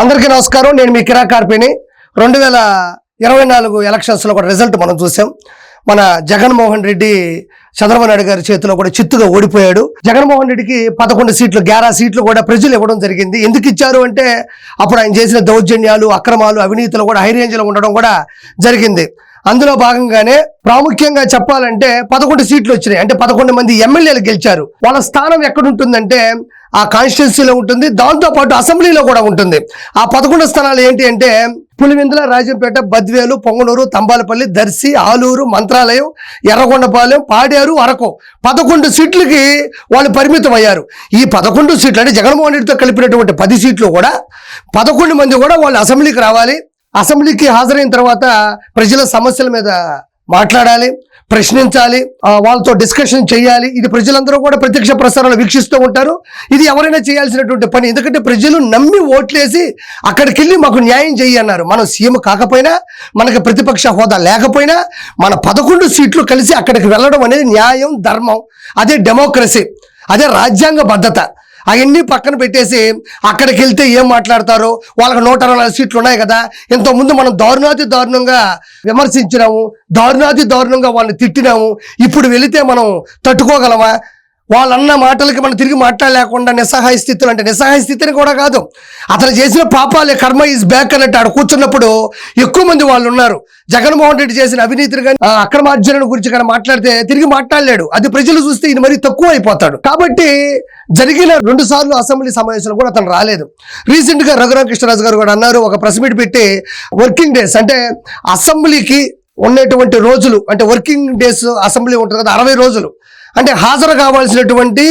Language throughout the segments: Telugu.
అందరికీ నమస్కారం. నేను మీ కిరా కార్పిని రెండు వేల ఇరవై నాలుగు ఎలక్షన్స్లో కూడా రిజల్ట్ మనం చూసాం. మన జగన్మోహన్ రెడ్డి చంద్రబాబు నాయుడు గారి చేతిలో కూడా చిత్తుగా ఓడిపోయాడు. జగన్మోహన్ రెడ్డికి పదకొండు సీట్లు గ్యారా సీట్లు కూడా ప్రజలు ఇవ్వడం జరిగింది. ఎందుకు ఇచ్చారు అంటే అప్పుడు ఆయన చేసిన దౌర్జన్యాలు అక్రమాలు అవినీతిలో కూడా హైరేంజ్లో ఉండడం కూడా జరిగింది. అందులో భాగంగానే ప్రాముఖ్యంగా చెప్పాలంటే పదకొండు సీట్లు వచ్చినాయి. అంటే పదకొండు మంది ఎమ్మెల్యేలు గెలిచారు. వాళ్ళ స్థానం ఎక్కడుంటుందంటే ఆ కాన్స్టిట్యున్సీలో ఉంటుంది. దాంతోపాటు అసెంబ్లీలో కూడా ఉంటుంది. ఆ పదకొండు స్థానాలు ఏంటి అంటే పులివెందుల రాజంపేట బద్వేలు పొంగనూరు తంబాలపల్లి దర్శి ఆలూరు మంత్రాలయం ఎర్రగొండపాలెం పాడేరు అరకు. పదకొండు సీట్లకి వాళ్ళు పరిమితం అయ్యారు. ఈ పదకొండు సీట్లు అంటే జగన్మోహన్ రెడ్డితో కలిపినటువంటి పది సీట్లు కూడా పదకొండు మంది కూడా వాళ్ళు అసెంబ్లీకి రావాలి. అసెంబ్లీకి హాజరైన తర్వాత ప్రజల సమస్యల మీద మాట్లాడాలి ప్రశ్నించాలి వాళ్ళతో డిస్కషన్ చేయాలి. ఇది ప్రజలందరూ కూడా ప్రత్యక్ష ప్రసారాలు వీక్షిస్తూ ఉంటారు. ఇది ఎవరైనా చేయాల్సినటువంటి పని. ఎందుకంటే ప్రజలు నమ్మి ఓట్లేసి అక్కడికి వెళ్ళి మాకు న్యాయం చెయ్యి అన్నారు. మనం సీఎం కాకపోయినా మనకు ప్రతిపక్ష హోదా లేకపోయినా మన పదకొండు సీట్లు కలిసి అక్కడికి వెళ్ళడం అనేది న్యాయం ధర్మం. అదే డెమోక్రసీ. అదే రాజ్యాంగ భద్రత అవన్నీ పక్కన పెట్టేసి అక్కడికి వెళ్తే ఏం మాట్లాడతారు వాళ్ళకి నూట అరవై నాలుగు సీట్లు ఉన్నాయి కదా. ఇంతకుముందు మనం దారుణాతి దారుణంగా విమర్శించినాము దారుణాతి దారుణంగా వాళ్ళని తిట్టినాము. ఇప్పుడు వెళితే మనం తట్టుకోగలమా? వాళ్ళన్న మాటలకి మనం తిరిగి మాట్లాడలేకుండా నిస్సహాయ స్థితులు అంటే నిస్సహాయ స్థితిని కూడా కాదు. అతను చేసిన పాపాలే కర్మ ఈజ్ బ్యాక్ అన్నట్టు ఆడ కూర్చున్నప్పుడు ఎక్కువ మంది వాళ్ళు ఉన్నారు. జగన్మోహన్ రెడ్డి చేసిన అవినీతిని కానీ ఆ గురించి కానీ మాట్లాడితే తిరిగి మాట్లాడలేడు. అది ప్రజలు చూస్తే ఇది మరీ తక్కువ అయిపోతాడు. కాబట్టి జరిగిన రెండు సార్లు అసెంబ్లీ సమావేశాలు కూడా అతను రాలేదు. రీసెంట్గా రఘురామ కృష్ణరాజు గారు కూడా అన్నారు ఒక ప్రెస్ మీట్ పెట్టి వర్కింగ్ డేస్ అంటే అసెంబ్లీకి ఉండేటువంటి రోజులు అంటే వర్కింగ్ డేస్ అసెంబ్లీ ఉంటుంది కదా అరవై రోజులు. అంటే హాజరు కావాల్సినటువంటి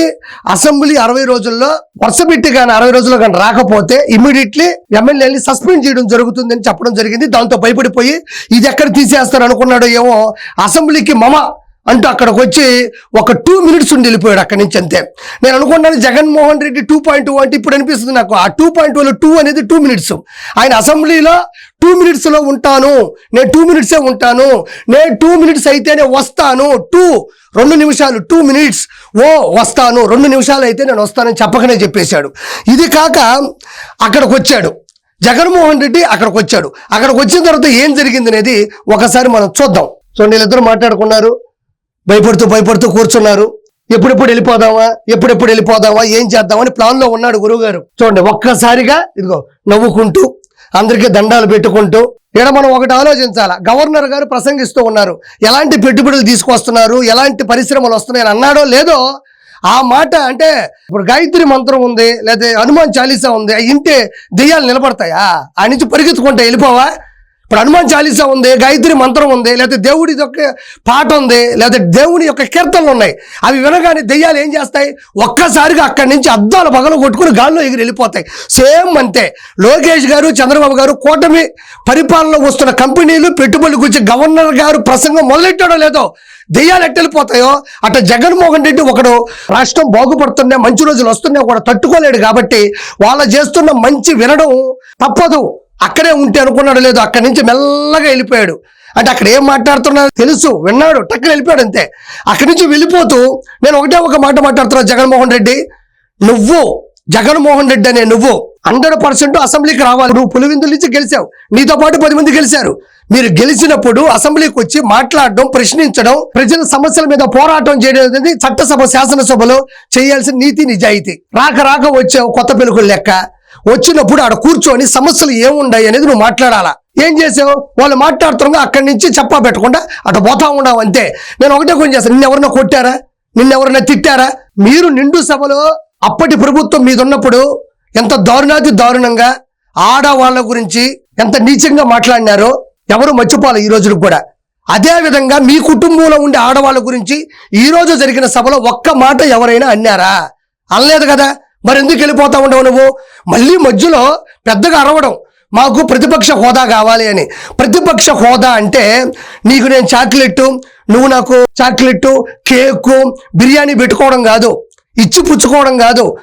అసెంబ్లీ అరవై రోజుల్లో వరుస పెట్టి కానీ అరవై రోజుల్లో కానీ రాకపోతే ఇమీడియట్లీ ఎమ్మెల్యేని సస్పెండ్ చేయడం జరుగుతుందని చెప్పడం జరిగింది. దాంతో భయపడిపోయి ఇది ఎక్కడ తీసేస్తారు అనుకున్నాడో ఏమో అసెంబ్లీకి మమ అంటూ అక్కడికి వచ్చి ఒక టూ మినిట్స్ ఉండి వెళ్ళిపోయాడు అక్కడి నుంచి అంతే. నేను అనుకున్నాను Jaganmohan Reddy two point two అంటే ఇప్పుడు అనిపిస్తుంది నాకు. ఆ టూ పాయింట్ టూలో టూ అనేది టూ మినిట్స్. ఆయన అసెంబ్లీలో టూ మినిట్స్లో ఉంటాను. నేను టూ మినిట్సే ఉంటాను. నేను టూ మినిట్స్ అయితేనే వస్తాను. టూ రెండు నిమిషాలు టూ మినిట్స్ ఓ వస్తాను. రెండు నిమిషాలు అయితే నేను వస్తానని చెప్పకనే చెప్పేశాడు. ఇది కాక అక్కడికి వచ్చాడు జగన్మోహన్ రెడ్డి అక్కడికి వచ్చాడు అక్కడికి వచ్చిన తర్వాత ఏం జరిగింది అనేది ఒకసారి మనం చూద్దాం. సో వీళ్ళిద్దరు మాట్లాడుకున్నారు. భయపడుతూ భయపడుతూ కూర్చున్నారు. ఎప్పుడెప్పుడు వెళ్ళిపోదామా? ఎప్పుడెప్పుడు వెళ్ళిపోదామా? ఏం చేద్దామని ప్లాన్లో ఉన్నాడు గురువు గారు చూడండి ఒక్కసారిగా ఇదిగో నవ్వుకుంటూ అందరికీ దండాలు పెట్టుకుంటూ ఇక్కడ మనం ఒకటి ఆలోచించాలా? గవర్నర్ గారు ప్రసంగిస్తూ ఉన్నారు. ఎలాంటి పెట్టుబడులు తీసుకొస్తున్నారు? ఎలాంటి పరిశ్రమలు వస్తున్నాయని అన్నాడో లేదో ఆ మాట అంటే ఇప్పుడు గాయత్రి మంత్రం ఉంది లేదా హనుమాన్ చాలీసా ఉంది అవి ఇంటే దెయ్యాలు నిలబడతాయా? ఆ నుంచి పరిగెత్తుకుంటా వెళ్ళిపోవా? ఇప్పుడు హనుమాన్ చాలీసా ఉంది గాయత్రి మంత్రం ఉంది లేకపోతే దేవుడి యొక్క పాట ఉంది లేకపోతే దేవుని యొక్క కీర్తనలు ఉన్నాయి. అవి వినగానే దెయ్యాలు ఏం చేస్తాయి? ఒక్కసారిగా అక్కడి నుంచి అద్దాలు పగలు కొట్టుకుని గాల్లో ఎగిరి వెళ్ళిపోతాయి. సేమ్ అంతే. లోకేష్ గారు చంద్రబాబు గారు కూటమి పరిపాలన వస్తున్న కంపెనీలు పెట్టుబడులు గురించి గవర్నర్ గారు ప్రసంగం మొదలెట్టాడో లేదో దెయ్యాలు ఎట్టెళ్ళిపోతాయో అట్లా జగన్మోహన్ రెడ్డి ఒకడు రాష్ట్రం బాగుపడుతున్నా మంచి రోజులు వస్తున్నా కూడా తట్టుకోలేడు కాబట్టి వాళ్ళు చేస్తున్న మంచి వినడం తప్పదు. అక్కడే ఉంటే అనుకున్నాడు లేదు అక్కడి నుంచి మెల్లగా వెళ్ళిపోయాడు. అంటే అక్కడ ఏం మాట్లాడుతున్నాడో తెలుసు విన్నాడు టక్కున వెళ్ళిపోయాడు అంతే. అక్కడి నుంచి వెళ్ళిపోతూ నేను ఒకటే ఒక మాట మాట్లాడుతున్నా జగన్మోహన్ రెడ్డి. నువ్వు జగన్మోహన్ రెడ్డి అనే నువ్వు హండ్రెడ్ పర్సెంట్ అసెంబ్లీకి రావాలి. నువ్వు పులివిందుల నుంచి గెలిచావు. నీతో పాటు పది మంది గెలిచారు. మీరు గెలిచినప్పుడు అసెంబ్లీకి వచ్చి మాట్లాడడం ప్రశ్నించడం ప్రజల సమస్యల మీద పోరాటం చేయడం అనేది చట్టసభ శాసనసభలో చేయాల్సిన నీతి నిజాయితీ. రాక రాక వచ్చావు కొత్త పెలుగులు లెక్క. వచ్చినప్పుడు ఆడ కూర్చొని సమస్యలు ఏముండాయి అనేది నువ్వు మాట్లాడాలా? ఏం చేసావు? వాళ్ళు మాట్లాడుతున్నా అక్కడి నుంచి చెప్పా పెట్టకుండా అటు పోతా ఉన్నావు అంతే. నేను ఒకటే కొంచెం చేస్తాను నిన్నెవరన్నా కొట్టారా? నిన్నెవరన్నా తిట్టారా? మీరు నిండు సభలో అప్పటి ప్రభుత్వం మీద ఉన్నప్పుడు ఎంత దారుణాది దారుణంగా ఆడవాళ్ళ గురించి ఎంత నీచంగా మాట్లాడినారో ఎవరు మర్చిపోవాలి ఈ రోజులకు కూడా. అదే విధంగా మీ కుటుంబంలో ఉండే ఆడవాళ్ళ గురించి ఈ రోజు జరిగిన సభలో ఒక్క మాట ఎవరైనా అన్నారా? అనలేదు కదా? మరి ఎందుకు వెళ్ళిపోతా ఉండవు నువ్వు? మళ్ళీ మధ్యలో పెద్దగా అరవడం మాకు ప్రతిపక్ష హోదా కావాలి అని. ప్రతిపక్ష హోదా అంటే నీకు నేను చాక్లెట్ నువ్వు నాకు చాక్లెట్ కేకు బిర్యానీ పెట్టుకోవడం కాదు. ఇచ్చి పుచ్చుకోవడం కాదు.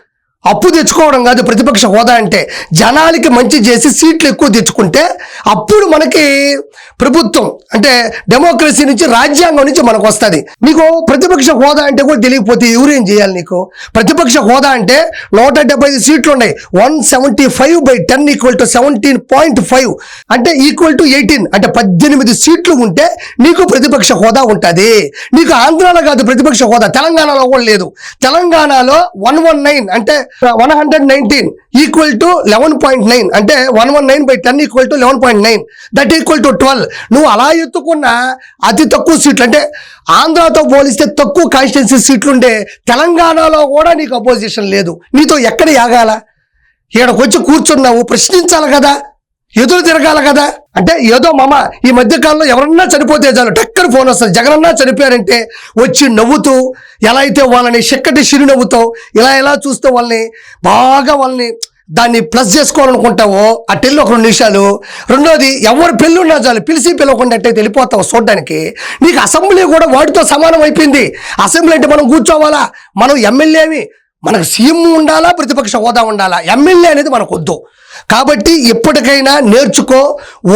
అప్పు తెచ్చుకోవడం కాదు ప్రతిపక్ష హోదా అంటే జనాలకి మంచి చేసి సీట్లు ఎక్కువ తెచ్చుకుంటే అప్పుడు మనకి ప్రభుత్వం అంటే డెమోక్రసీ నుంచి రాజ్యాంగం నుంచి మనకు వస్తుంది. నీకు ప్రతిపక్ష హోదా అంటే కూడా తెలియకపోతే ఎవరేం చేయాలి నీకు? ప్రతిపక్ష హోదా అంటే నూట డెబ్బై ఐదు సీట్లు ఉన్నాయి. One seventy five by ten equal to seventeen point five. అంటే ఈక్వల్ టు ఎయిటీన్. అంటే పద్దెనిమిది సీట్లు ఉంటే నీకు ప్రతిపక్ష హోదా ఉంటుంది. నీకు ఆంధ్రాలో కాదు ప్రతిపక్ష హోదా. తెలంగాణలో కూడా లేదు. తెలంగాణలో వన్ వన్ నైన్ అంటే one hundred nineteen equal to eleven point nine అంటే one one nine by ten equal to eleven point nine that equal to twelve నువ్వు అలా ఎత్తుకున్న అతి తక్కువ సీట్లు. అంటే ఆంధ్రాతో పోలిస్తే తక్కువ కాన్స్టిట్యున్సీ సీట్లుండే తెలంగాణలో కూడా నీకు అపోజిషన్ లేదు. నీతో ఎక్కడ యాగాల? ఈడకొచ్చి వచ్చి కూర్చున్నావు ప్రశ్నించాలి కదా. ఎదురు తిరగాల కదా. అంటే ఏదో మామ ఈ మధ్య కాలంలో ఎవరన్నా చనిపోతే చాలు టక్కన ఫోన్ వస్తుంది. జగనన్నా చనిపోయారంటే వచ్చి నవ్వుతూ ఎలా అయితే వాళ్ళని చిక్కటి చిరునవ్వుతో ఇలా ఇలా చూస్తూ వాళ్ళని బాగా వాళ్ళని దాన్ని ప్లస్ చేసుకోవాలనుకుంటావో అటెళ్ళి ఒక రెండు నిమిషాలు. రెండోది ఎవరు పెళ్ళి ఉన్నా చాలు పిలిచి పిలవకుండా అంటే వెళ్ళిపోతావు చూడడానికి. నీకు అసెంబ్లీ కూడా వాటితో సమానం అయిపోయింది. అసెంబ్లీ అంటే మనం కూర్చోవాలా? మనం ఎమ్మెల్యేవి మనకు సీఎం ఉండాలా ప్రతిపక్ష హోదా ఉండాలా? ఎమ్మెల్యే అనేది మనకు వద్దు కాబట్టి ఎప్పటికైనా నేర్చుకో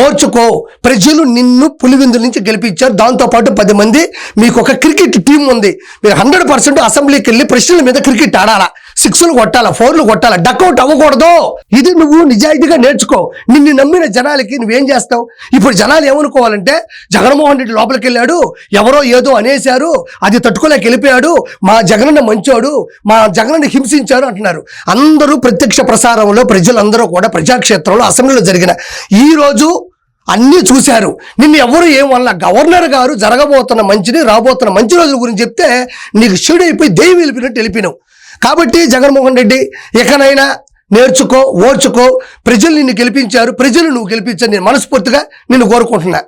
ఓర్చుకో. ప్రజలు నిన్ను పులివిందుల నుంచి గెలిపించారు. దాంతోపాటు పది మంది మీకు ఒక క్రికెట్ టీం ఉంది. మీరు హండ్రెడ్ పర్సెంట్ అసెంబ్లీకి వెళ్ళి ప్రశ్నల మీద క్రికెట్ ఆడాలా? సిక్స్లు కొట్టాలా ఫోర్లు కొట్టాలా? డక్అవుట్ అవ్వకూడదు. ఇది నువ్వు నిజాయితీగా నేర్చుకో. నిన్ను నమ్మిన జనాలకి నువ్వేం చేస్తావు? ఇప్పుడు జనాలు ఏమనుకోవాలంటే జగన్మోహన్ రెడ్డి లోపలికి వెళ్ళాడు ఎవరో ఏదో అనేశారు అది తట్టుకోలేక వెళ్ళిపోయాడు మా జగనన్న మంచోడు మా జగనన్న హింసించారు అంటున్నారు. అందరూ ప్రత్యక్ష ప్రసారంలో ప్రజలందరూ కూడా ప్రజాక్షేత్రంలో అసెంబ్లీలో జరిగిన ఈ రోజు అన్నీ చూశారు. నిన్ను ఎవరు ఏం వల్ల గవర్నర్ గారు జరగబోతున్న మంచిని రాబోతున్న మంచి రోజుల గురించి చెప్తే నీకు షీడైపోయి దెయ్యం వెళ్ళిపోయినట్టు వెళ్ళిపోయినావు. కాబట్టి జగన్మోహన్ రెడ్డి ఎక్కడైనా నేర్చుకో ఓర్చుకో. ప్రజలు నిన్ను గెలిపించారు ప్రజలు నువ్వు గెలిపించారు. నేను మనస్ఫూర్తిగా నిన్ను కోరుకుంటున్నా.